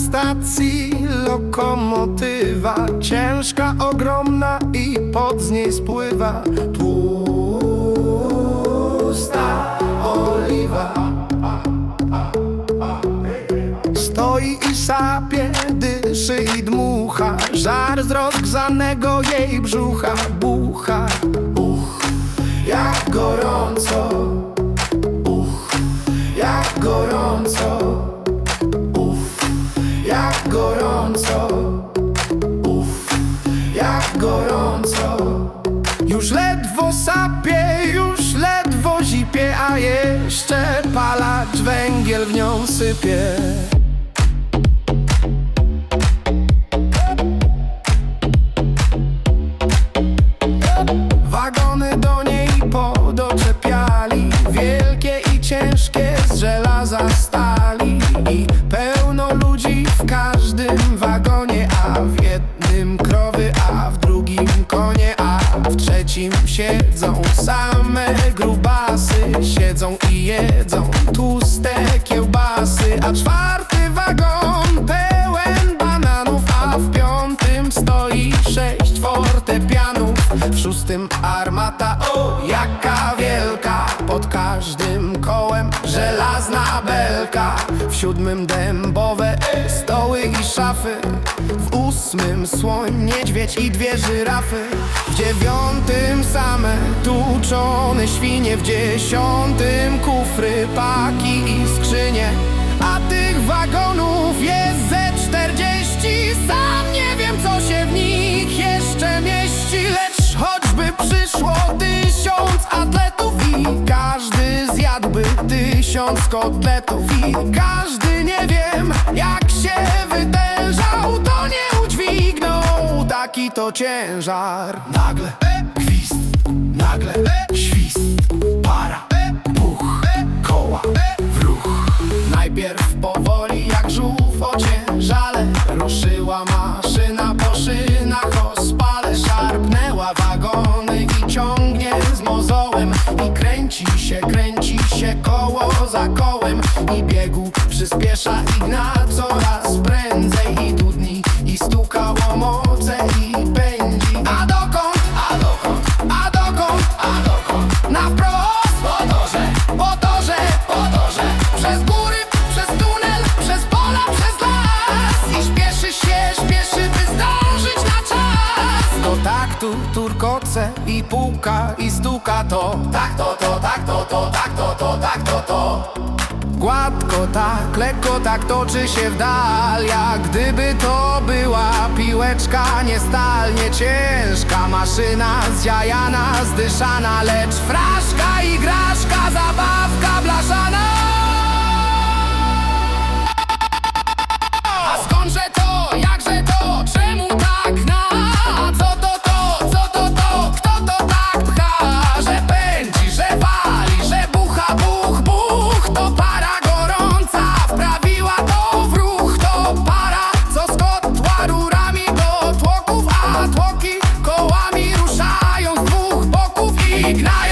stacji. Lokomotywa Ciężka, ogromna i pod z niej spływa Tłusta oliwa. Stoi i sapie, dyszy i dmucha. Żar z rozgrzanego jej brzucha bucha w nią sypie. Wagony do niej podoczepiali Wielkie i ciężkie z żelaza stali I pełno ludzi w każdym wagonie A w jednym krowy, a w drugim konie A w trzecim siedzą same jedzą tłuste kiełbasy A czwarty wagon pełen bananów A w piątym stoi sześć fortepianów. W szóstym armata, o jaka wielka! Pod każdym kołem żelazna belka. W siódmym dębowe stoły i szafy W ósmym słoń, niedźwiedź i dwie żyrafy. W dziewiątym same tłuczone świnie. W dziesiątym kufry, paki i skrzynie. A tych wagonów jest ze czterdzieści. Sam nie wiem co się w nich jeszcze mieści. Lecz choćby przyszło tysiąc atletów I każdy zjadłby tysiąc kotletów. I każdy nie wiem jak się taki to ciężar. Nagle gwizd, nagle świst Para, buch, koła w ruch Najpierw powoli jak żółw ociężale Ruszyła maszyna po szynach ospale Szarpnęła wagony i ciągnie z mozołem. I kręci się, kręci się koło za kołem I biegu przyspiesza i gna coraz prędzej Taktu turkoce i puka i stuka to. Tak to, to, tak to, to, tak to, to, tak to, to. Gładko tak, lekko tak toczy się w dal. Jak gdyby to była piłeczka Nie stal, nie ciężka. Maszyna Zdziajana, zdyszana Lecz fraszka i graszka, zabawka blaszana Ignite!